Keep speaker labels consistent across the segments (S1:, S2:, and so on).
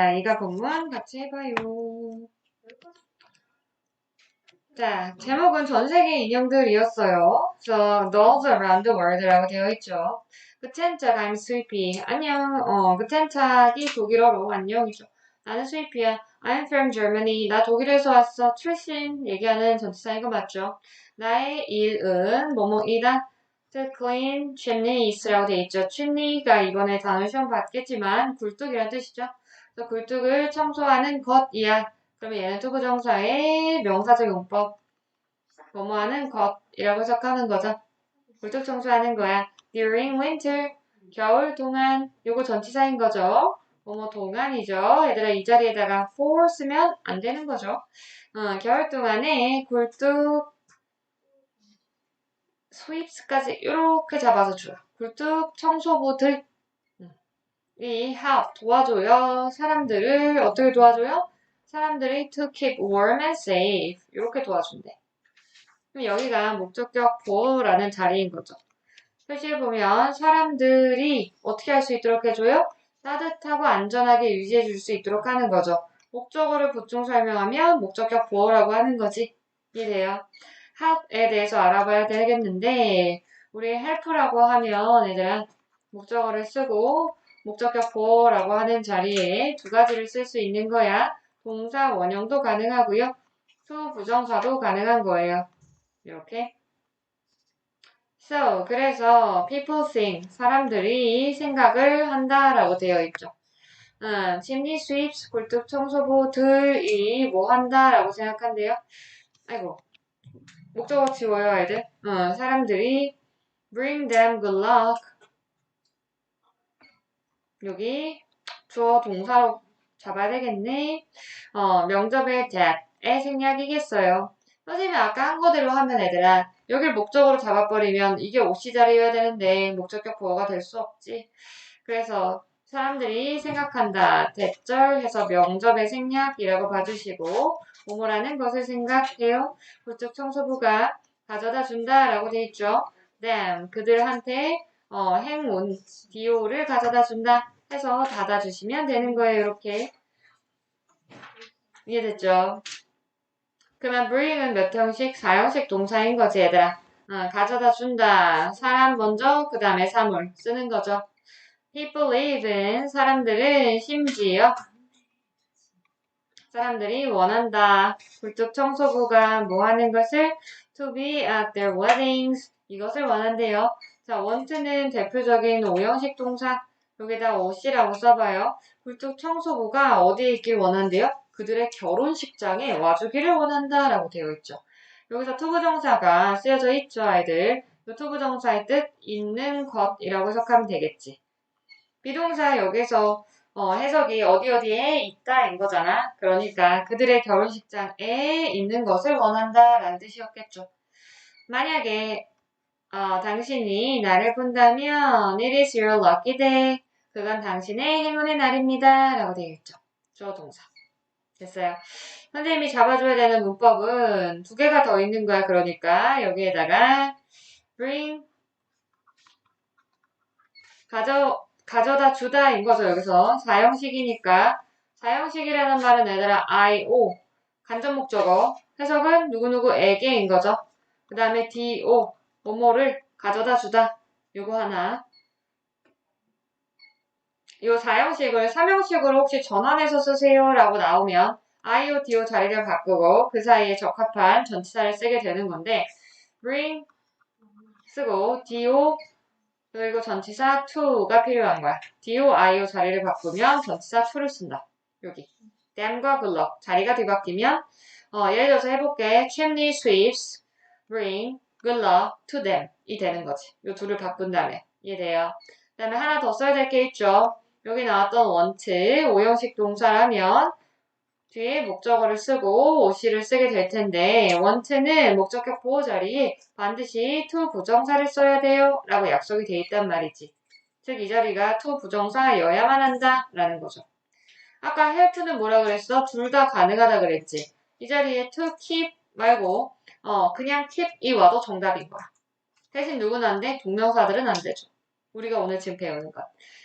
S1: 자, 이가 본문 같이 해봐요. 자, 제목은 전 세계 인형들이었어요. So, those around the world라고 되어 있죠. Tag, I'm Sweepy. 안녕. 어, Tag이 독일어로 안녕이죠. 나는 스위피야. I'm from Germany. 나 독일에서 왔어. 출신 얘기하는 전치사 이거 맞죠? 나의 일은 뭐뭐이다. To clean chimneys라고 돼 있죠. chimney가 이번에 단어 시험 받겠지만 굴뚝이란 뜻이죠. 그래서 굴뚝을 청소하는 것이야. 그러면 얘는 투부정사의 명사적 용법. 뭐뭐하는 것이라고 해석하는 거죠. 굴뚝 청소하는 거야. During winter. 겨울 동안. 요거 전치사인 거죠. 뭐뭐 동안이죠. 얘들아 이 자리에다가 for 쓰면 안 되는 거죠. 어, 겨울 동안에 굴뚝 sweeps까지 이렇게 잡아서 줘요. 굴뚝 청소부들 이 help 도와줘요. 사람들을 어떻게 도와줘요? 사람들이 to keep warm and safe 이렇게 도와준대. 그럼 여기가 목적격 for라는 자리인 거죠. 표시에 보면 사람들이 어떻게 할 수 있도록 해줘요? 따뜻하고 안전하게 유지해 줄 수 있도록 하는 거죠. 목적어를 보충 설명하면 목적격 for라고 하는 거지. 이해돼요? help에 대해서 알아봐야 되겠는데 우리 help라고 하면 얘들아 목적어를 쓰고 목적격 for라고 하는 자리에 두 가지를 쓸 수 있는 거야. 동사 원형도 가능하고요. to 부정사도 가능한 거예요. 이렇게. So, 그래서 people think, 사람들이 생각을 한다라고 되어 있죠. 음, chimney sweeps, 굴뚝 청소부들이 뭐 한다라고 생각한대요. 아이고, 목적어 지워요, 애들. 어, 사람들이 bring them good luck. 여기 주어 동사로 잡아야 되겠네. 어, 명접의 that의 생략이겠어요. 선생님이 아까 한 거대로 하면 애들아 여길 목적으로 잡아버리면 이게 옥시 자리여야 되는데 목적격 보어가 될 수 없지. 그래서 사람들이 생각한다. 대절해서 명접의 생략이라고 봐주시고 뭐뭐라는 것을 생각해요. 그쪽 청소부가 가져다 준다라고 돼 있죠. them 그들한테 어, 행운 디오를 가져다 준다 해서 닫아주시면 되는 거예요. 이렇게 이해됐죠? 그러면 bring은 몇 형식? 4형식 동사인 거지 얘들아. 어, 가져다 준다. 사람 먼저 그 다음에 사물 쓰는 거죠. people live in 사람들은 심지어 사람들이 원한다. 굴뚝 청소부가 뭐 하는 것을 to be at their weddings 이것을 원한대요. 자, want는 대표적인 5형식 동사 여기다 OC라고 써봐요. 굴뚝 청소부가 어디에 있길 원한대요? 그들의 결혼식장에 와주기를 원한다 라고 되어 있죠. 여기서 투부정사가 쓰여져 있죠, 아이들. 이 투부정사의 뜻 있는 것이라고 해석하면 되겠지. 비동사 여기서 어, 해석이 어디 어디에 있다인 거잖아. 그러니까 그들의 결혼식장에 있는 것을 원한다라는 뜻이었겠죠. 만약에 어, 당신이 나를 본다면 it is your lucky day. 그건 당신의 행운의 날입니다. 라고 있죠. 주어 동사. 됐어요. 선생님이 잡아줘야 되는 문법은 두 개가 더 있는 거야. 그러니까 여기에다가 bring 가져 가져다 주다인 거죠. 여기서 사형식이니까 사형식이라는 말은 얘들아 IO 간접 목적어 해석은 누구누구에게인 거죠. 그 다음에 DO 뭐뭐를 가져다 주다 요거 하나 요 4형식을 3형식으로 혹시 전환해서 쓰세요 라고 나오면 IO, DO 자리를 바꾸고 그 사이에 적합한 전치사를 쓰게 되는 건데 bring 쓰고 DO 그리고 전치사 to가 필요한 거야. DO, IO 자리를 바꾸면 전치사 to를 쓴다. 여기 good luck 자리가 뒤바뀌면 어, 예를 들어서 해볼게. chimney sweeps bring good luck to them 이 되는 거지. 요 둘을 바꾼 다음에 이해돼요. 그 다음에 하나 더 써야 될 게 있죠. 여기 나왔던 want, 5형식 동사라면 뒤에 목적어를 쓰고 OC를 쓰게 될 텐데 want는 목적격 보호 자리에 반드시 to 부정사를 써야 돼요 라고 약속이 돼 있단 말이지. 즉 이 자리가 to 부정사여야만 한다 라는 거죠. 아까 help는 뭐라 그랬어? 둘 다 가능하다 그랬지. 이 자리에 to keep 말고 어 그냥 keep이 와도 정답인 거야. 대신 누구는 안 돼? 동명사들은 안 되죠. 우리가 오늘 지금 배우는 것.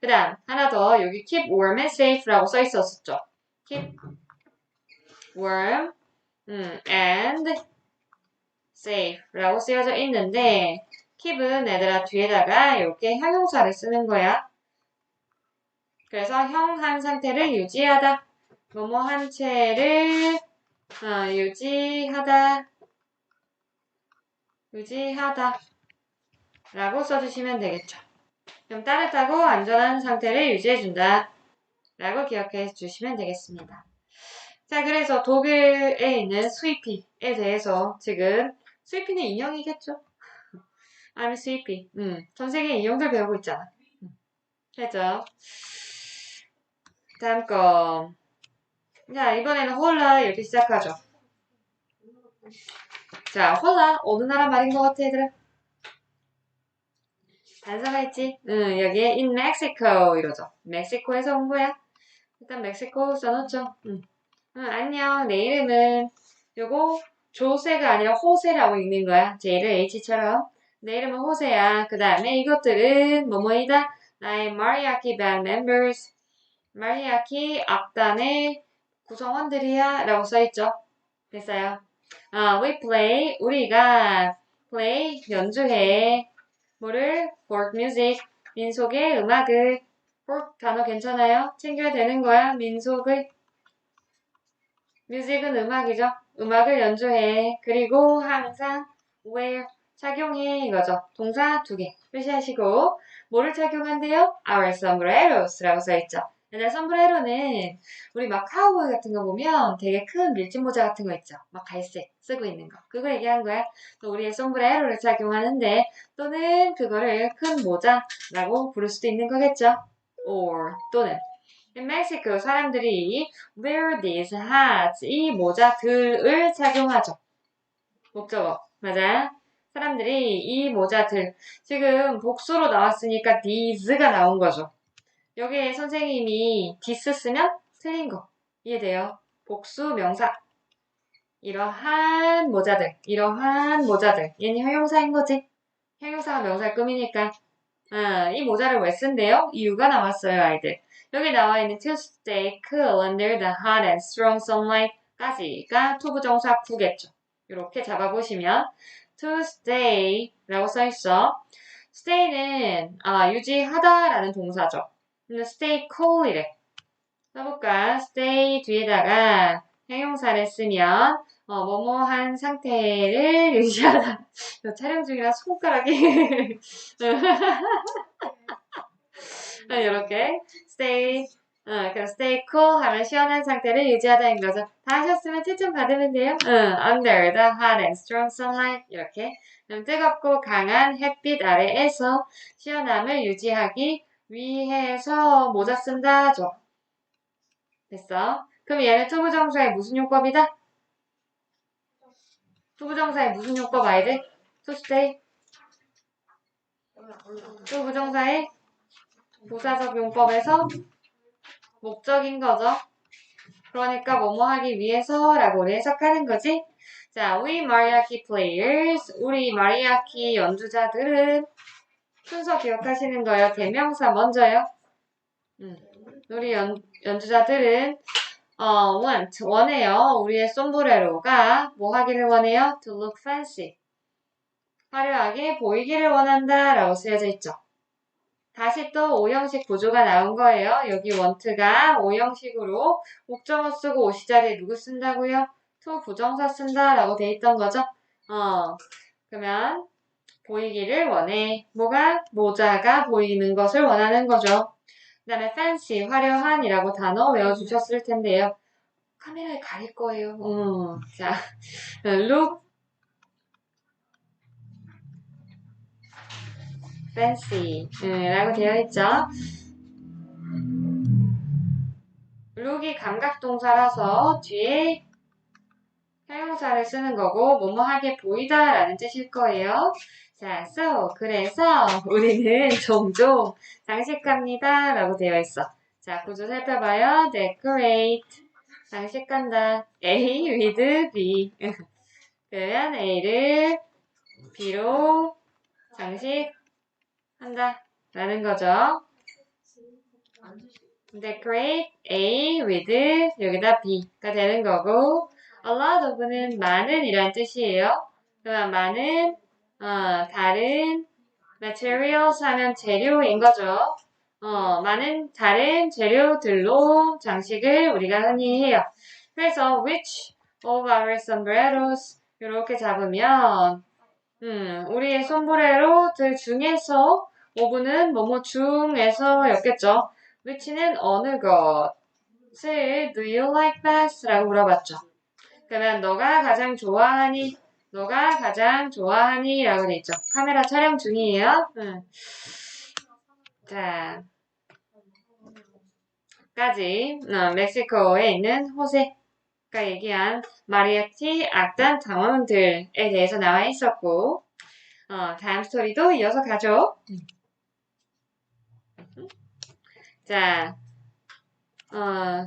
S1: 그 다음, 하나 더, 여기 keep warm and safe라고 써 있었었죠. keep warm 음, and safe라고 쓰여져 있는데, keep은 얘들아 뒤에다가 이렇게 형용사를 쓰는 거야. 그래서 형한 상태를 유지하다. 뭐뭐 한 채를 어, 유지하다. 유지하다. 라고 써주시면 되겠죠. 그럼 따뜻하고 안전한 상태를 유지해준다. 라고 기억해 주시면 되겠습니다. 자, 그래서 독일에 있는 스위피에 대해서 지금 스위피는 인형이겠죠? I'm sweepy. 음, 전 세계 인형들 배우고 있잖아. 음, 됐죠? 다음 거. 자, 이번에는 홀라 이렇게 시작하죠. 자, 홀라 어느 나라 말인 것 같아, 얘들아? 단서가 있지? 응, 여기에 in Mexico 이러죠. 멕시코에서 온 거야. 일단 멕시코 써놓죠. 응. 응, 안녕. 내 이름은 요거 조세가 아니라 호세라고 읽는 거야. J를 H처럼. 내 이름은 호세야. 그 다음에 이것들은 뭐뭐이다. 나의 마리아키 밴 멤버스. 마리아키 악단의 구성원들이야. 라고 써있죠. 됐어요. 아, we play. 우리가 play. 연주해. 뭐를? folk music. 민속의 음악을. folk 단어 괜찮아요? 챙겨야 되는 거야. 민속의. 뮤직은 음악이죠. 음악을 연주해. 그리고 항상 wear 착용해 이거죠. 동사 두 개 표시하시고 뭐를 착용한대요? Our sombreros라고 써있죠. 근데 sombreros는 우리 막 카우보이 같은 거 보면 되게 큰 밀짚 모자 같은 거 있죠. 막 갈색 쓰고 있는 거. 그거 얘기한 거야. 또 우리의 sombreros를 착용하는데 또는 그거를 큰 모자라고 부를 수도 있는 거겠죠. or 또는 In Mexico 사람들이 wear these hats 이 모자들을 착용하죠. 목적어 맞아. 사람들이 이 모자들 지금 복수로 나왔으니까 these가 나온 거죠. 여기에 선생님이 this 쓰면 틀린 거 이해돼요? 복수 명사 이러한 모자들 이러한 모자들 얘는 형용사인 거지. 형용사가 명사를 꾸미니까 아, 이 모자를 왜 쓴대요? 이유가 나왔어요 아이들. 여기 나와 있는 to stay cool under the hot and strong sunlight까지가 투부정사 구겠죠. 이렇게 잡아보시면 to stay라고 써 있어. stay는 아, 유지하다라는 동사죠. Stay cool이래. 써볼까? stay 뒤에다가 형용사를 쓰면 어, 뭐뭐한 상태를 유지하다. 촬영 중이라 손가락이 이렇게 stay 어, 그럼 stay cool 하면 시원한 상태를 유지하다인 거죠. 다 하셨으면 채점 받으면 돼요. 응, under the hot and strong sunlight 이렇게 그럼 뜨겁고 강한 햇빛 아래에서 시원함을 유지하기 위해서 모자 쓴다죠. 됐어. 그럼 얘는 투부정사의 무슨 용법이다? 투부정사의 무슨 용법 아이들? stay 투부정사의 부사적 용법에서 목적인 거죠. 그러니까 뭐뭐 하기 위해서라고 우리 해석하는 거지. 자, we mariachi players, 우리 마리아키 연주자들은 순서 기억하시는 거예요. 대명사 먼저요. 음, 우리 연, 연주자들은 어, want, 원해요. 우리의 솜브레로가 뭐 하기를 원해요? to look fancy. 화려하게 보이기를 원한다 라고 쓰여져 있죠. 다시 또 오형식 구조가 나온 거예요. 여기 원트가 오형식으로 목적어 쓰고 오시 자리에 누구 쓴다고요? to 부정사 쓴다 라고 돼 있던 거죠. 어, 그러면 보이기를 원해. 뭐가? 모자가 보이는 것을 원하는 거죠. 그 다음에 fancy, 화려한이라고 단어 외워주셨을 텐데요. 카메라에 가릴 거예요. 어, 자, look fancy 라고 되어 있죠. look이 감각동사라서 뒤에 형용사를 쓰는 거고 뭐뭐 하게 보이다 라는 뜻일 거예요. 자, so 그래서 우리는 종종 장식합니다 라고 되어 있어. 자, 구조 살펴봐요. decorate 장식한다. A with B 그러면 A를 B로 장식한다. 라는 거죠. decorate A with 여기다 B가 되는 거고 a lot of는 많은 이란 뜻이에요. 그러면 많은 어, 다른 materials 하면 재료인 거죠. 어, 많은 다른 재료들로 장식을 우리가 흔히 해요. 그래서 which of our sombreros 이렇게 잡으면 음, 우리의 솜브레로들 중에서 오브는 뭐뭐 중에서였겠죠. which는 어느 것을 do you like best? 라고 물어봤죠. 그러면 너가 가장 좋아하니? 너가 가장 좋아하니? 라고 돼 있죠. 카메라 촬영 중이에요. 음. 자, 까지 어, 멕시코에 있는 호세가 얘기한 마리아티 악단 당원들에 대해서 나와 있었고 어, 다음 스토리도 이어서 가죠. 자, 어,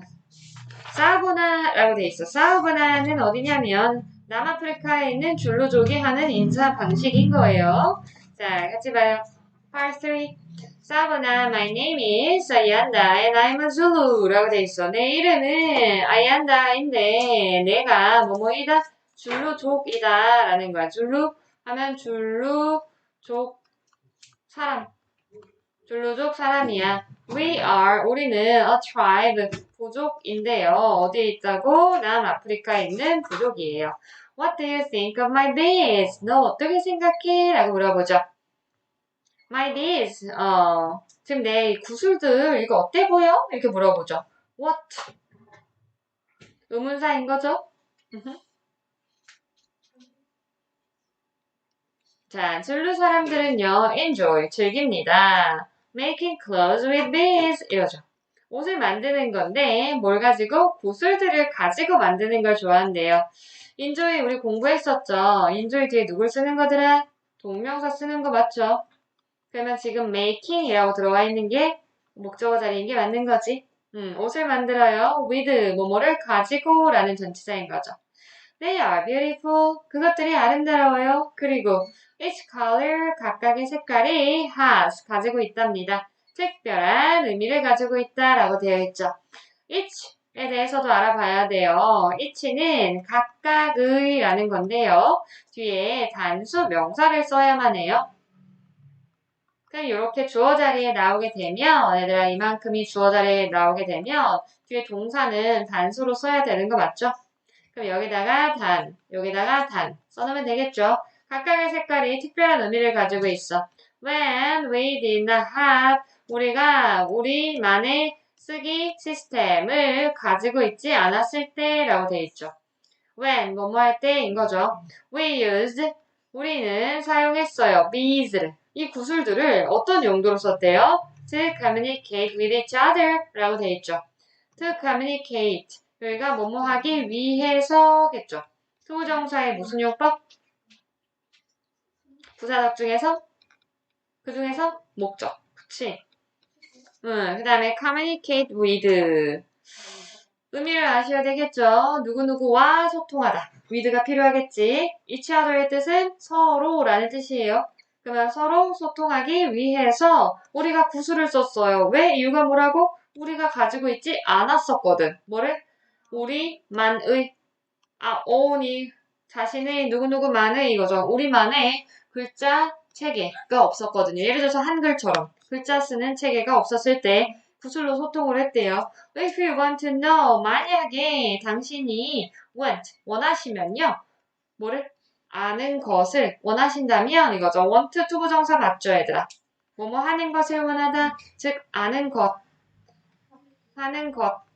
S1: 사우보나라고 돼 있어. 사우보나는 어디냐면 남아프리카에 있는 줄로족이 하는 인사 방식인 거예요. 자, 같이 봐요. Part 3. 사우보나, my name is Ayanda and I'm a Zulu 라고 돼 있어. 내 이름은 아얀다인데 내가 뭐뭐이다 줄로족이다 라는 거야. 줄로 하면 줄로족 사람. 줄로족 사람이야. We are, 우리는 a tribe, 부족인데요. 어디에 있다고? 남아프리카에 있는 부족이에요. What do you think of my bees? 너 어떻게 생각해? 라고 물어보죠. My bees, 어, 지금 내 구슬들, 이거 어때 보여? 이렇게 물어보죠. What? 의문사인 거죠? 자, 줄루 사람들은요, enjoy, 즐깁니다. Making clothes with bees 이러죠. 옷을 만드는 건데 뭘 가지고 구슬들을 가지고 만드는 걸 좋아한대요. 인조이 우리 공부했었죠. 인조이 뒤에 누굴 쓰는 거더라? 동명사 쓰는 거 맞죠? 그러면 지금 making이라고 들어와 있는 게 목적어 자리인 게 맞는 거지. 음, 옷을 만들어요. with 뭐뭐를 가지고 라는 전치사인 거죠. They are beautiful. 그것들이 아름다워요. 그리고 each color 각각의 색깔이 has 가지고 있답니다. 특별한 의미를 가지고 있다라고 되어 있죠. each에 대해서도 알아봐야 돼요. each는 각각의 라는 건데요. 뒤에 단수 명사를 써야만 해요. 그럼 이렇게 주어 자리에 나오게 되면 얘들아 이만큼이 주어 자리에 나오게 되면 뒤에 동사는 단수로 써야 되는 거 맞죠? 그럼 여기다가 단, 여기다가 단 써놓으면 되겠죠? 각각의 색깔이 특별한 의미를 가지고 있어. When we did not have 우리가 우리만의 쓰기 시스템을 가지고 있지 않았을 때라고 되어 있죠. When 뭐뭐 할 때인 거죠. We used 우리는 사용했어요. bees를 이 구슬들을 어떤 용도로 썼대요? To communicate with each other 라고 되어 있죠. To communicate 여기가 뭐뭐 하기 위해서겠죠. 투부정사의 무슨 용법? 부사적 중에서 그 중에서 목적. 그치? 응, 그 다음에 communicate with 의미를 아셔야 되겠죠. 누구누구와 소통하다. with가 필요하겠지. each other의 뜻은 서로라는 뜻이에요. 그러면 서로 소통하기 위해서 우리가 구슬을 썼어요. 왜? 이유가 뭐라고? 우리가 가지고 있지 않았었거든. 뭐를? 우리만의 아, 오니 자신의 누구누구만의 이거죠. 우리만의 글자 체계가 없었거든요. 예를 들어서 한글처럼 글자 쓰는 체계가 없었을 때 구슬로 소통을 했대요. If you want to know, 만약에 당신이 want, 원하시면요. 뭐를? 아는 것을 원하신다면 이거죠. want 투부정사 맞죠, 얘들아? 뭐뭐 하는 것을 원하다, 즉 아는 것, 하는 것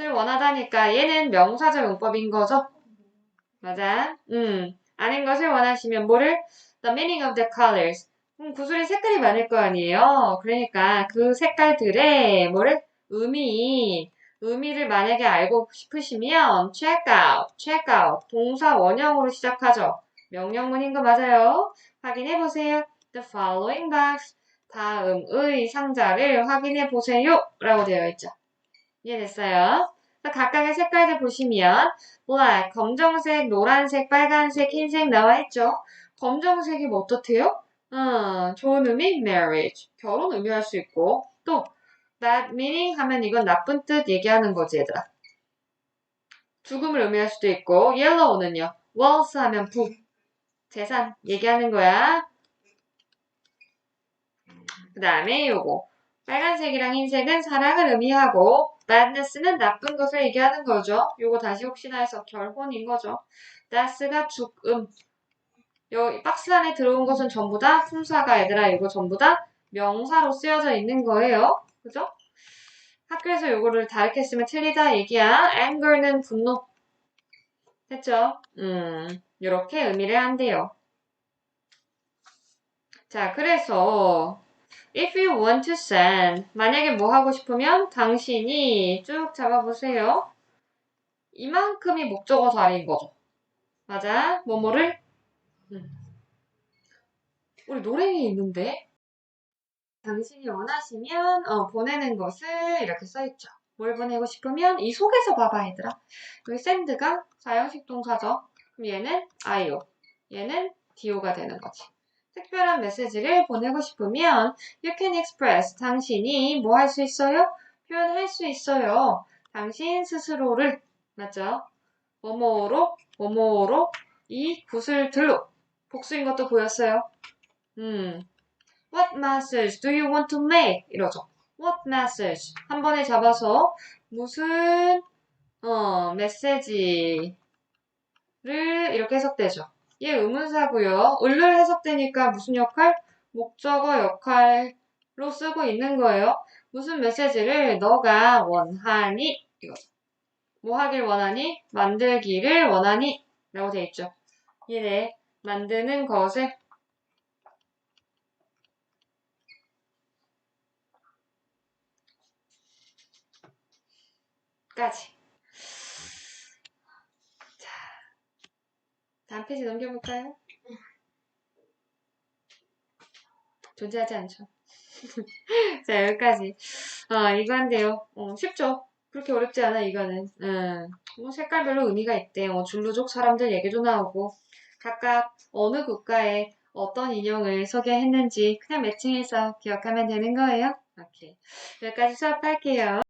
S1: 을 원하다니까 얘는 명사적 용법인 거죠. 맞아. 음, 아는 것을 원하시면 뭐를? The meaning of the colors. 음, 구슬이 색깔이 많을 거 아니에요. 그러니까 그 색깔들의 뭐를? 의미, 의미를 만약에 알고 싶으시면 check out, check out 동사 원형으로 시작하죠. 명령문인 거 맞아요. 확인해 보세요. The following box 다음의 상자를 확인해 보세요. 라고 되어 있죠. 이해됐어요? 각각의 색깔들 보시면 black, 검정색, 노란색, 빨간색, 흰색 나와 있죠. 검정색이 뭐 어떻대요? 어, 좋은 의미 marriage. 결혼 의미할 수 있고 또 bad meaning 하면 이건 나쁜 뜻 얘기하는 거지 얘들아. 죽음을 의미할 수도 있고 yellow는요. wealth 하면 부. 재산 얘기하는 거야. 그 다음에 요거 빨간색이랑 흰색은 사랑을 의미하고 badness는 나쁜 것을 얘기하는 거죠. 요거 다시 혹시나 해서 결혼인 거죠. death가 죽음. 여기 박스 안에 들어온 것은 전부 다 품사가 얘들아 이거 전부 다 명사로 쓰여져 있는 거예요. 그죠? 학교에서 요거를 다르게 쓰면 틀리다 얘기야. anger는 분노. 됐죠? 음, 이렇게 의미를 한대요. 자, 그래서 if you want to send 만약에 뭐 하고 싶으면 당신이 쭉 잡아보세요. 이만큼이 목적어 자리인 거죠. 맞아. 뭐뭐를 음. 우리 노랭이 있는데 당신이 원하시면 어, 보내는 것을 이렇게 써있죠. 뭘 보내고 싶으면 이 속에서 봐봐 얘들아. 여기 send가 사형식 동사죠. 그럼 얘는 IO, 얘는 DO가 되는 거지. 특별한 메시지를 보내고 싶으면 you can express 당신이 뭐 할 수 있어요? 표현할 수 있어요. 당신 스스로를 맞죠? 뭐뭐로 뭐뭐로 이 구슬들로 복수인 것도 보였어요. 음, What message do you want to make? 이러죠. What message? 한 번에 잡아서 무슨 어, 메시지를 이렇게 해석되죠. 얘 의문사고요. 을를 해석되니까 무슨 역할? 목적어 역할로 쓰고 있는 거예요. 무슨 메시지를 너가 원하니? 이거죠. 뭐 하길 원하니? 만들기를 원하니? 라고 돼 있죠. 얘네 만드는 것을 까지. 자, 다음 페이지 넘겨볼까요? 존재하지 않죠. 자, 여기까지. 어, 이거 한데요. 어, 쉽죠? 그렇게 어렵지 않아, 이거는. 음, 뭐 색깔별로 의미가 있대. 어, 줄루족 사람들 얘기도 나오고, 각각 어느 국가에 어떤 인형을 소개했는지 그냥 매칭해서 기억하면 되는 거예요. 오케이. 여기까지 수업할게요.